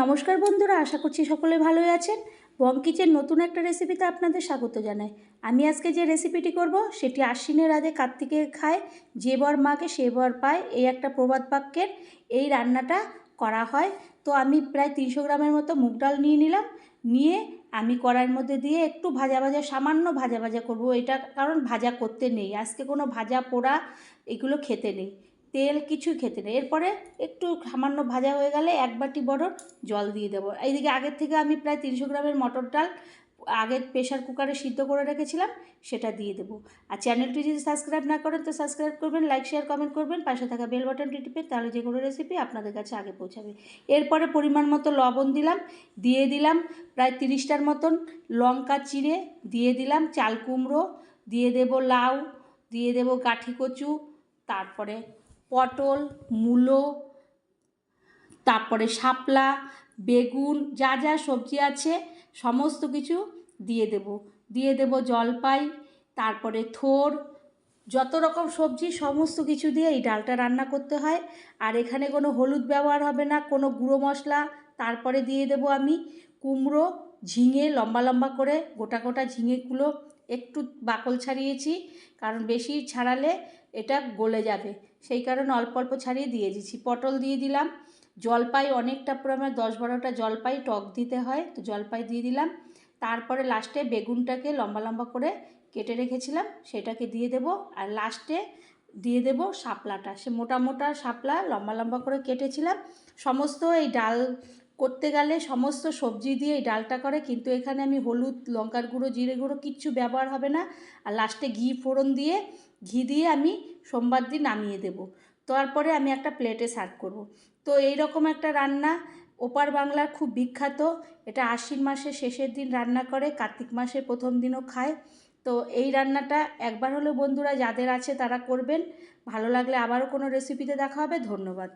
নমস্কার বন্ধুরা, আশা করছি সকলে ভালোই আছেন। বং কিচেন নতুন একটা রেসিপিতে আপনাদের স্বাগত জানাই। আমি আজকে যে রেসিপিটি করব, সেটি আশ্বিনের আগে কার্তিকে খায়, যে বর মাকে সে বর পায়, এই একটা প্রবাদ বাক্যের এই রান্নাটা করা হয়। তো আমি প্রায় তিনশো গ্রামের মতো মুগ ডাল নিয়ে নিলাম। নিয়ে আমি কড়াইয়ের মধ্যে দিয়ে একটু ভাজা ভাজা, সামান্য ভাজা ভাজা করব। এটা কারণ ভাজা করতে নেই, আজকে কোনো ভাজা পোড়া এগুলো খেতে নেই। তেল কিছুই খেতে নেই। এরপরে একটু সামান্য ভাজা হয়ে গেলে এক বাটি বড় জল দিয়ে দেবো। এইদিকে আগের থেকে আমি প্রায় তিনশো গ্রামের মটর ডাল আগের প্রেশার কুকারে সিদ্ধ করে রেখেছিলাম, সেটা দিয়ে দেবো। আর চ্যানেলটি যদি সাবস্ক্রাইব না করেন তো সাবস্ক্রাইব করবেন, লাইক, শেয়ার, কমেন্ট করবেন, পাশে থাকা বেল বাটনটি টিপে তাহলে যে কোনো রেসিপি আপনাদের কাছে আগে পৌঁছাবে। এরপরে পরিমাণ মতো লবণ দিলাম, দিয়ে দিলাম প্রায় তিরিশটার মতন লঙ্কা চিড়ে, দিয়ে দিলাম চাল কুমড়ো, দিয়ে দেব লাউ, দিয়ে দেব কাঠি কচু তারপরে পটল, মূলো, তারপরে শাপলা, বেগুন, যা যা সবজি আছে, সমস্ত কিছু দিয়ে দেব। দিয়ে দেব জলপাই, তারপরে থোর, যত রকম সবজি, সমস্ত কিছু দিয়ে এই ডালটা রান্না করতে হয়। আর এখানে কোনো হলুদ ব্যবহার হবে না, কোনো গুঁড়ো মশলা, তারপরে দিয়ে দেব আমি কুমড়ো ঝিঙে লম্বা লম্বা করে, গোটা গোটা ঝিঙেগুলো একটু বাকল ছাড়িয়েছি, কারণ বেশি ছাড়ালে এটা গলে যাবে। সেই কারণে অল্প অল্প ছাড়িয়ে দিয়ে দিচ্ছি পটল দিয়ে দিলাম। জলপাই অনেকটা পরিমাণে দশ বারোটা জলপাই টক দিতে হয়, তো জলপাই দিয়ে দিলাম। তারপরে লাস্টে বেগুনটাকে লম্বা লম্বা করে কেটে রেখেছিলাম, সেটাকে দিয়ে দেব। আর লাস্টে দিয়ে দেব শাপলাটা। সে মোটা মোটা শাপলা লম্বা লম্বা করে কেটেছিলাম। সমস্ত এই ডাল করতে গেলে সমস্ত সবজি দিয়ে এই ডালটা করে, কিন্তু এখানে আমি হলুদ, লঙ্কার গুঁড়ো, জিরে গুঁড়ো কিচ্ছু ব্যবহার হবে না। আর লাস্টে ঘি ফোড়ন দিয়ে, ঘি দিয়ে আমি সোমবার দিন নামিয়ে দেবো। তারপরে আমি একটা প্লেটে সার্ভ করব। তো এই রকম একটা রান্না, ওপার বাংলার খুব বিখ্যাত। এটা আশ্বিন মাসের শেষের দিন রান্না করে, কার্তিক মাসের প্রথম দিনও খায়। তো এই রান্নাটা একবার হলেও বন্ধুরা যাদের আছে তারা করবেন। ভালো লাগলে আবারও কোনো রেসিপিতে দেখা হবে। ধন্যবাদ।